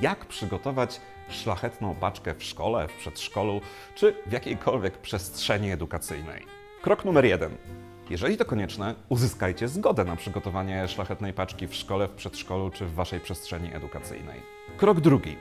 jak przygotować szlachetną paczkę w szkole, w przedszkolu czy w jakiejkolwiek przestrzeni edukacyjnej. Krok numer jeden. Jeżeli to konieczne, uzyskajcie zgodę na przygotowanie szlachetnej paczki w szkole, w przedszkolu czy w waszej przestrzeni edukacyjnej. Krok drugi.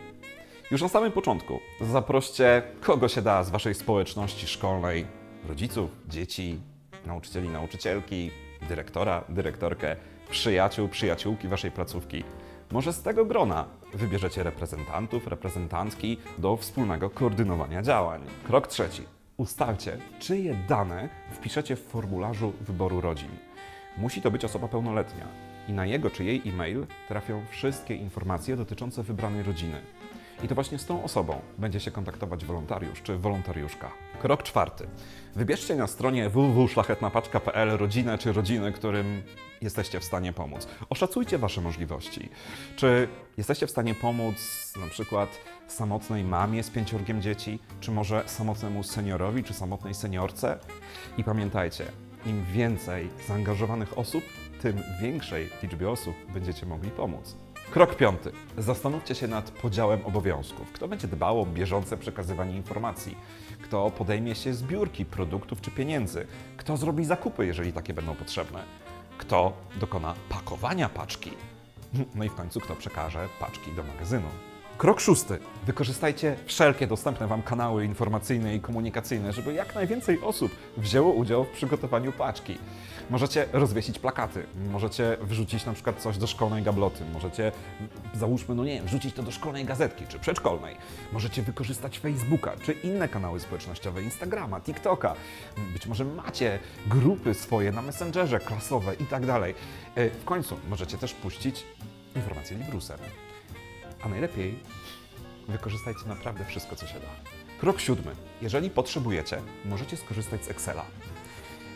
Już na samym początku zaproście kogo się da z waszej społeczności szkolnej, rodziców, dzieci, nauczycieli, nauczycielki, dyrektora, dyrektorkę, przyjaciół, przyjaciółki waszej placówki. Może z tego grona wybierzecie reprezentantów, reprezentantki do wspólnego koordynowania działań. Krok trzeci. Ustalcie, czyje dane wpiszecie w formularzu wyboru rodzin. Musi to być osoba pełnoletnia i na jego czy jej e-mail trafią wszystkie informacje dotyczące wybranej rodziny. I to właśnie z tą osobą będzie się kontaktować wolontariusz czy wolontariuszka. Krok czwarty. Wybierzcie na stronie www.szlachetnapaczka.pl rodzinę czy rodziny, którym jesteście w stanie pomóc. Oszacujcie Wasze możliwości. Czy jesteście w stanie pomóc na przykład samotnej mamie z pięciorgiem dzieci, czy może samotnemu seniorowi czy samotnej seniorce? I pamiętajcie, im więcej zaangażowanych osób, tym większej liczbie osób będziecie mogli pomóc. Krok piąty. Zastanówcie się nad podziałem obowiązków. Kto będzie dbał o bieżące przekazywanie informacji? Kto podejmie się zbiórki produktów czy pieniędzy? Kto zrobi zakupy, jeżeli takie będą potrzebne? Kto dokona pakowania paczki? No i w końcu kto przekaże paczki do magazynu? Krok szósty. Wykorzystajcie wszelkie dostępne Wam kanały informacyjne i komunikacyjne, żeby jak najwięcej osób wzięło udział w przygotowaniu paczki. Możecie rozwiesić plakaty, możecie wrzucić na przykład coś do szkolnej gabloty, możecie, załóżmy, no nie wiem, wrzucić to do szkolnej gazetki czy przedszkolnej. Możecie wykorzystać Facebooka czy inne kanały społecznościowe, Instagrama, TikToka. Być może macie grupy swoje na Messengerze, klasowe i tak dalej. E, W końcu możecie też puścić informacje Librusem. A najlepiej wykorzystajcie naprawdę wszystko, co się da. Krok siódmy. Jeżeli potrzebujecie, możecie skorzystać z Excela.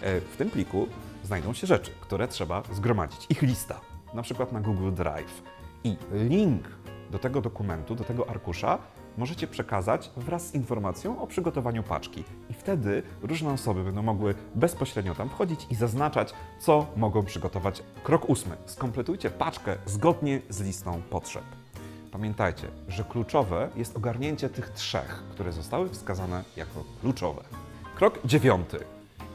E, W tym pliku znajdą się rzeczy, które trzeba zgromadzić. Ich lista, na przykład na Google Drive. I link do tego dokumentu, do tego arkusza możecie przekazać wraz z informacją o przygotowaniu paczki. I wtedy różne osoby będą mogły bezpośrednio tam wchodzić i zaznaczać, co mogą przygotować. Krok ósmy. Skompletujcie paczkę zgodnie z listą potrzeb. Pamiętajcie, że kluczowe jest ogarnięcie tych trzech, które zostały wskazane jako kluczowe. Krok dziewiąty.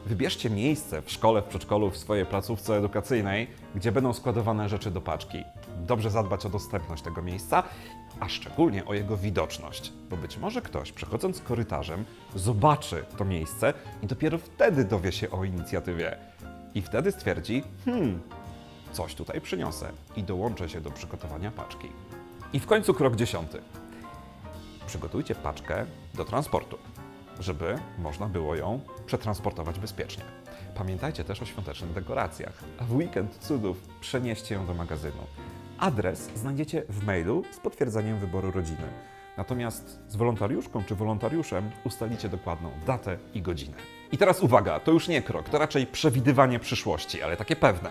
Wybierzcie miejsce w szkole, w przedszkolu, w swojej placówce edukacyjnej, gdzie będą składowane rzeczy do paczki. Dobrze zadbać o dostępność tego miejsca, a szczególnie o jego widoczność, bo być może ktoś przechodząc korytarzem zobaczy to miejsce i dopiero wtedy dowie się o inicjatywie. I wtedy stwierdzi, hmm, coś tutaj przyniosę i dołączę się do przygotowania paczki. I w końcu krok dziesiąty. Przygotujcie paczkę do transportu, żeby można było ją przetransportować bezpiecznie. Pamiętajcie też o świątecznych dekoracjach, a w weekend cudów przenieście ją do magazynu. Adres znajdziecie w mailu z potwierdzeniem wyboru rodziny. Natomiast z wolontariuszką czy wolontariuszem ustalicie dokładną datę i godzinę. I teraz uwaga, to już nie krok, to raczej przewidywanie przyszłości, ale takie pewne.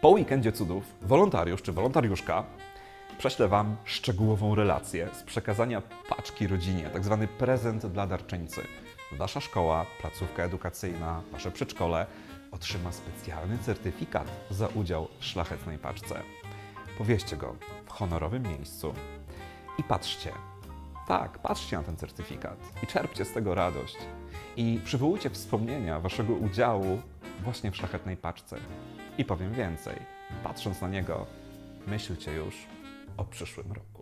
Po weekendzie cudów wolontariusz czy wolontariuszka prześlę Wam szczegółową relację z przekazania paczki rodzinie, tak zwany prezent dla darczyńcy. Wasza szkoła, placówka edukacyjna, Wasze przedszkole otrzyma specjalny certyfikat za udział w szlachetnej paczce. Powieście go w honorowym miejscu i patrzcie. Tak, patrzcie na ten certyfikat i czerpcie z tego radość. I przywołujcie wspomnienia Waszego udziału właśnie w szlachetnej paczce. I powiem więcej, patrząc na niego, myślcie już o przyszłym roku.